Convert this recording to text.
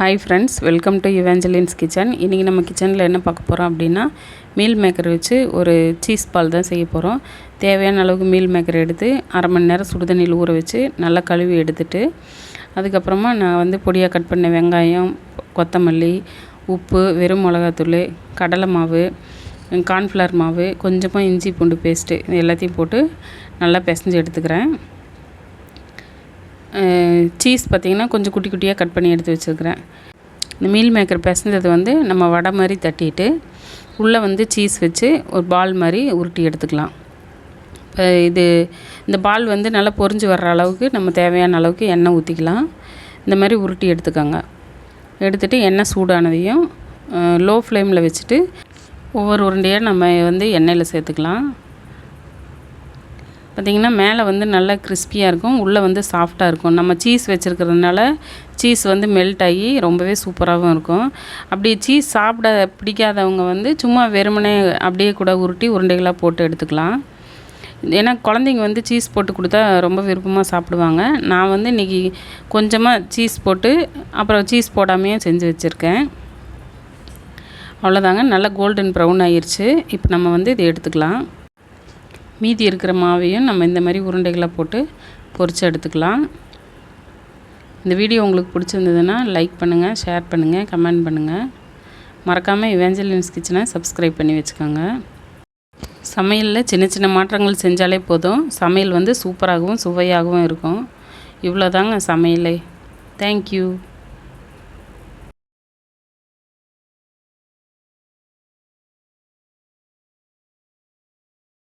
Hi friends welcome to Evangeline's kitchen இன்றைக்கி நம்ம கிச்சனில் என்ன பார்க்க போகிறோம் அப்படின்னா மீல் மேக்கர் வச்சு ஒரு சீஸ் பால் தான் செய்ய போகிறோம் தேவையான அளவுக்கு மீல் மேக்கர் எடுத்து அரை மணி நேரம் சுடுதண்ணியில் ஊற வச்சு நல்லா கழுவி எடுத்துட்டு அதுக்கப்புறமா நான் வந்து பொடியாக கட் பண்ண வெங்காயம் கொத்தமல்லி உப்பு வெறும் மிளகாத்தூள் கடலை மாவு கார்ன்ஃப்ளவர் மாவு கொஞ்சமாக இஞ்சி பூண்டு பேஸ்ட்டு இது எல்லாத்தையும் போட்டு நல்லா பிசைஞ்சு எடுத்துக்கிறேன். சீஸ் பார்த்திங்கன்னா கொஞ்சம் குட்டி குட்டியாக கட் பண்ணி எடுத்து வச்சுருக்கிறேன். இந்த மீல் மேக்கர் பிசைஞ்சது வந்து நம்ம வடை மாதிரி தட்டிட்டு உள்ளே வந்து சீஸ் வச்சு ஒரு பால் மாதிரி உருட்டி எடுத்துக்கலாம். இப்போ இது இந்த பால் வந்து நல்லா பொரிஞ்சு வர்ற அளவுக்கு நம்ம தேவையான அளவுக்கு எண்ணெய் ஊற்றிக்கலாம் இந்த மாதிரி உருட்டி எடுத்துக்கோங்க. எடுத்துகிட்டு எண்ணெய் சூடானதையும் லோ ஃப்ளேமில் வச்சுட்டு ஒவ்வொரு உருண்டையாக நம்ம வந்து எண்ணெயில் சேர்த்துக்கலாம். பார்த்திங்கன்னா மேலே வந்து நல்லா கிறிஸ்பியாக இருக்கும் உள்ளே வந்து சாஃப்டாக இருக்கும். நம்ம சீஸ் வச்சுருக்கிறதுனால சீஸ் வந்து மெல்ட் ஆகி ரொம்பவே சூப்பராகவும் இருக்கும். அப்படி சீஸ் சாப்பிட பிடிக்காதவங்க வந்து சும்மா வெறுமனே அப்படியே கூட உருட்டி உருண்டைகளாக போட்டு எடுத்துக்கலாம். ஏன்னா குழந்தைங்க வந்து சீஸ் போட்டு கொடுத்தா ரொம்ப விருப்பமாக சாப்பிடுவாங்க. நான் வந்து இன்றைக்கி கொஞ்சமாக சீஸ் போட்டு அப்புறம் சீஸ் போடாமையே செஞ்சு வச்சுருக்கேன். அவ்வளோதாங்க நல்லா கோல்டன் ப்ரௌன் ஆயிடுச்சு இப்போ நம்ம வந்து இதை எடுத்துக்கலாம். மீதி இருக்கிற மாவையும் நம்ம இந்த மாதிரி உருண்டைகளாக போட்டு பொரித்து எடுத்துக்கலாம். இந்த வீடியோ உங்களுக்கு பிடிச்சிருந்ததுன்னா லைக் பண்ணுங்கள் ஷேர் பண்ணுங்கள் கமெண்ட் பண்ணுங்கள் மறக்காமல் இவேஞ்சலின்ஸ் கிச்சனை சப்ஸ்கிரைப் பண்ணி வச்சுக்கோங்க. சமையலில் சின்ன சின்ன மாற்றங்கள் செஞ்சாலே போதும். சமையல் வந்து சூப்பராகவும் சுவையாகவும் இருக்கும். இவ்வளோதாங்க சமையலே. தேங்க்யூ